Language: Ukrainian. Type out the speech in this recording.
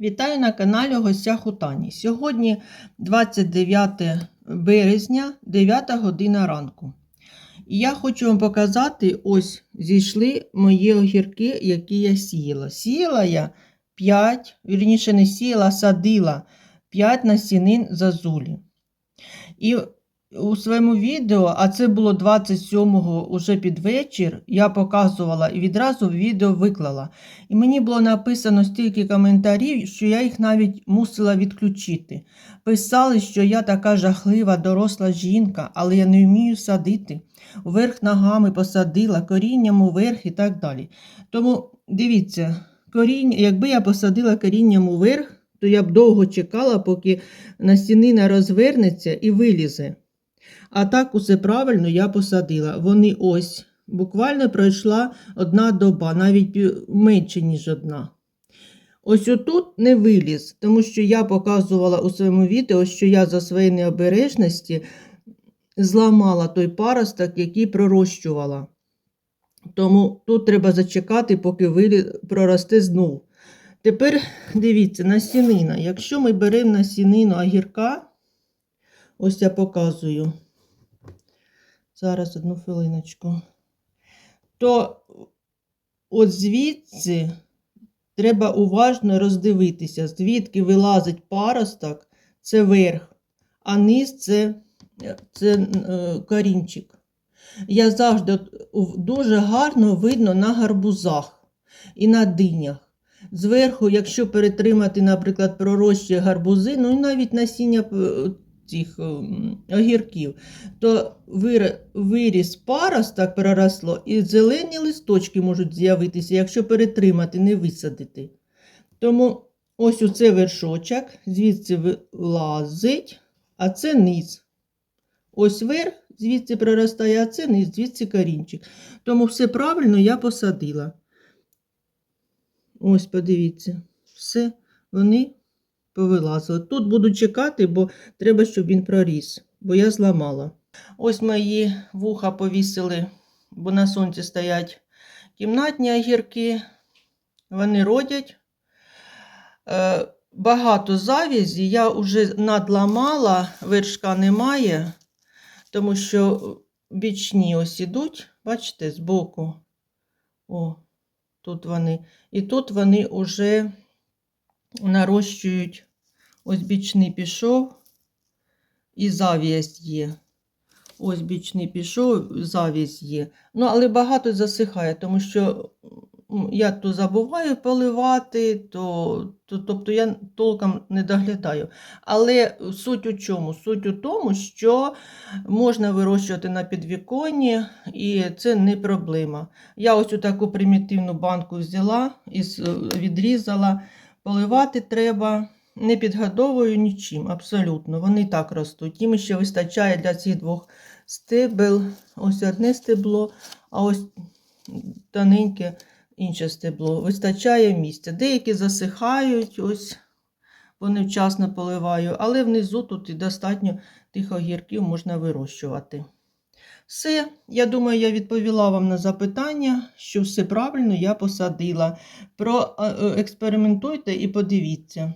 Вітаю на каналі Гостях у Тані. Сьогодні 29 березня, 9 година ранку. І я хочу вам показати: ось зійшли мої огірки, які я сіяла. Сіяла я 5, вірніше не сіяла, а садила 5 насінин зазулі. І у своєму відео, а це було 27-го уже під вечір, я показувала і відразу відео виклала. І мені було написано стільки коментарів, що я їх навіть мусила відключити. Писали, що я така жахлива, доросла жінка, але я не вмію садити. Вверх ногами посадила, корінням уверх і так далі. Тому дивіться, коріння, якби я посадила корінням уверх, то я б довго чекала, поки насінина розвернеться і вилізе. А так усе правильно я посадила. Вони ось буквально пройшла одна доба, навіть менше, ніж одна. Ось отут не виліз, тому що я показувала у своєму відео, що я за своєї необережності зламала той паросток, який пророщувала. Тому тут треба зачекати, поки виліз, проросте знов. Тепер дивіться, насінина. Якщо ми беремо насінину огірка, ось я показую. Зараз одну хвилиночку. То от звідси треба уважно роздивитися, звідки вилазить паросток, це верх, а низ це, це е, корінчик. Я завжди дуже гарно видно на гарбузах і на динях. Зверху, якщо перетримати, наприклад, пророщі гарбузи, ну і навіть насіння е, цих ем, огірків, то вир- виріс паросток проросло, і зелені листочки можуть з'явитися, якщо перетримати, не висадити. Тому ось у це вершочок, звідси вилазить, а це низ. Ось верх, звідси проростає, а це низ, звідси корінчик. Тому все правильно я посадила. Ось, подивіться, все, вони повилазили. Тут буду чекати, бо треба, щоб він проріс, бо я зламала. Ось мої вуха повісили, бо на сонці стоять кімнатні огірки. Вони родять. Е, багато завязі. Я вже надламала, вершка немає, тому що бічні ось ідуть, бачите, збоку. О, тут вони. І тут вони вже нарощують. Ось бічний пішов і зав'язь є. Ось бічний пішов, зав'язь є. Ну, але багато засихає, тому що я то забуваю поливати, то, то, тобто я толком не доглядаю. Але суть у чому? Суть у тому, що можна вирощувати на підвіконні, і це не проблема. Я ось таку примітивну банку взяла і відрізала. Поливати треба. Не підгодовую нічим, абсолютно. Вони так ростуть. Їм ще вистачає для цих двох стебел. Ось одне стебло, а ось тоненьке інше стебло. Вистачає місця. Деякі засихають, ось вони вчасно поливаю, але внизу тут і достатньо тих огірків можна вирощувати. Все, я думаю, я відповіла вам на запитання, що все правильно я посадила. Проекспериментуйте і подивіться.